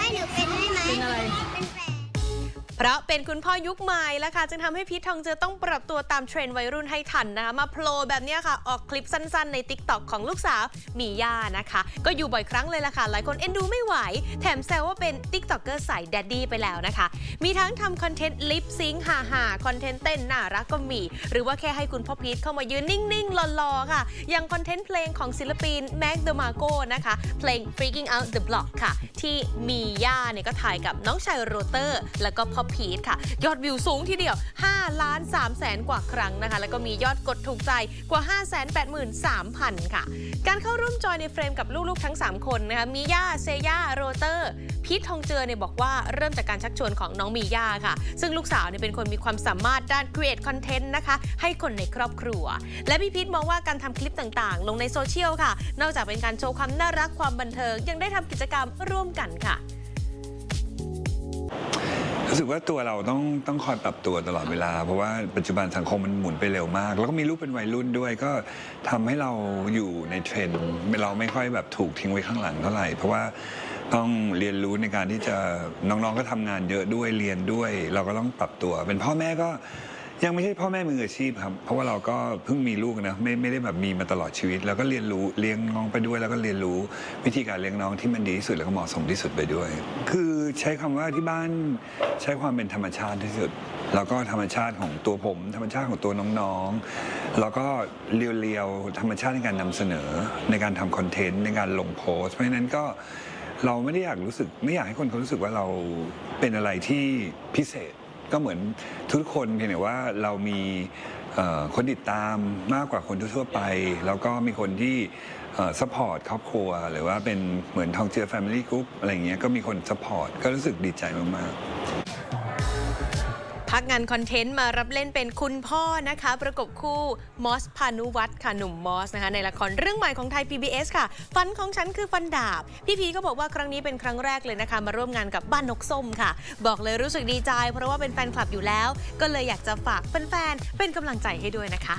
ให้หนูเป็นได้ไหมเป็นอะไร เป็นแฟน เพราะเป็นคุณพ่อยุคใหม่แล้วค่ะจึงทำให้พีททองเจือต้องปรับตัวตามเทรนด์วัยรุ่นให้ทันนะคะมาโผล่แบบนี้ค่ะ ออกคลิปสั้นๆ ใน t ิ k t o k ของลูกสาวมีย่านะคะ ก็อยู่บ่อยครั้งเลยล่ะค่ะ หลายคนเอ็นดูไม่ไหว แถมแซวว่าเป็น t ิ k t o k เกอร์สายแดดดี้ไปแล้วนะคะ มีทั้งทำคอนเทนต์ลิปซิงค์ฮ่าๆคอนเทนต์เต้นน่ารักก็มี หรือว่าแค่ให้คุณพ่อพีทเข้ามายืนนิ่งๆรอๆค่ะ อย่างคอนเทนต์เพลงของศิลปินแม็กเดอะมาโกนะคะเพลง freaking out the block ค่ะ ที่มีย่าเนี่ยก็ถ่ายกับน้องชายโรเตอร์ แล้วก็พ่อพีทค่ะ ยอดวิวสูงทีเดียว 5 ล้าน3แสนกว่าครั้งนะคะ แล้วก็มียอดกดถูกใจกว่า 5 8 3 0 0 0 ค่ะ การเข้าร่วมจอยในเฟรมกับลูกๆทั้ง 3 คนนะคะมีย่าเซย่าโรเตอร์พีททองเจือเนี่ยบอกว่าเริ่มจากการชักชวนของน้องมีย่าค่ะ ซึ่งลูกสาวเนี่ยเป็นคนมีความสามารถด้าน create content นะคะ ให้คนในครอบครัว และพี่พีทมองว่าการทำคลิปต่างๆ ลงในโซเชียลค่ะ นอกจากเป็นการโชว์ความน่ารักความบันเทิงยังได้ทำกิจกรรมร่วมกันค่ะ รู้สึกว่าตัวเราต้องต้องคอยปรับตัวตลอดเวลา เพราะว่าปัจจุบันสังคมมันหมุนไปเร็วมาก แล้วก็มีลูกเป็นวัยรุ่นด้วย ก็ทำให้เราอยู่ในเทรนด์เราไม่ค่อยแบบถูกทิ้งไว้ข้างหลังเท่าไหร่ เพราะว่าต้องเรียนรู้ในการที่จะน้องๆก็ทำงานเยอะด้วยเรียนด้วย เราก็ต้องปรับตัว เป็นพ่อแม่ก็ ยังไม่ใช่พ่อแม่มืออาชีพครับ เพราะว่าเราก็เพิ่งมีลูกนะไม่ไม่ได้แบบมีมาตลอดชีวิต แล้วก็เรียนรู้เลี้ยงน้องไปด้วย แล้วก็เรียนรู้วิธีการเลี้ยงน้องที่มันดีที่สุดแล้วก็เหมาะสมที่สุดไปด้วย คือใช้คำว่าที่บ้านใช้ความเป็นธรรมชาติที่สุด แล้วก็ธรรมชาติของตัวผม ธรรมชาติของตัวน้องๆ แล้วก็เรียวๆธรรมชาติในการนำเสนอ ในการทำคอนเทนต์ในการลงโพสเพราะฉะนั้นก็เราไม่ได้อยากรู้สึกไม่อยากให้คนเขารู้สึกว่าเราเป็นอะไรที่พิเศษ ก็เหมือนทุกคนเพียงแต่ว่าเรามีคนติดตามมากกว่าคนทั่วไป แล้วก็มีคนที่สปอร์ตครอบครัว หรือว่าเป็นเหมือนทองเจือ Family Group อะไรเงี้ยก็มีคนสปอร์ตก็รู้สึกดีใจมากๆ พักงานคอนเทนต์มารับเล่นเป็นคุณพ่อนะคะ ประกบคู่มอสพานุวัฒน์ค่ะหนุ่มมอสนะคะ ในละครเรื่องใหม่ของไทย PBS ค่ะ ฟันของฉันคือฟันดาบ พี่พีก็บอกว่าครั้งนี้เป็นครั้งแรกเลยนะคะ มาร่วมงานกับบ้านนกส้มค่ะ บอกเลยรู้สึกดีใจ เพราะว่าเป็นแฟนคลับอยู่แล้ว ก็เลยอยากจะฝากแฟนๆเป็นกำลังใจให้ด้วยนะคะ